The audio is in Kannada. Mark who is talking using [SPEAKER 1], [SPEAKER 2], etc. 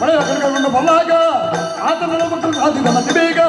[SPEAKER 1] ವಿಷಯದಲ್ಲದು ಪಡೆಯ ಬಲ್ಲಾಗ ಆತನ ಮಕ್ಕಳು ಮತ್ತೆ ಬೇಗ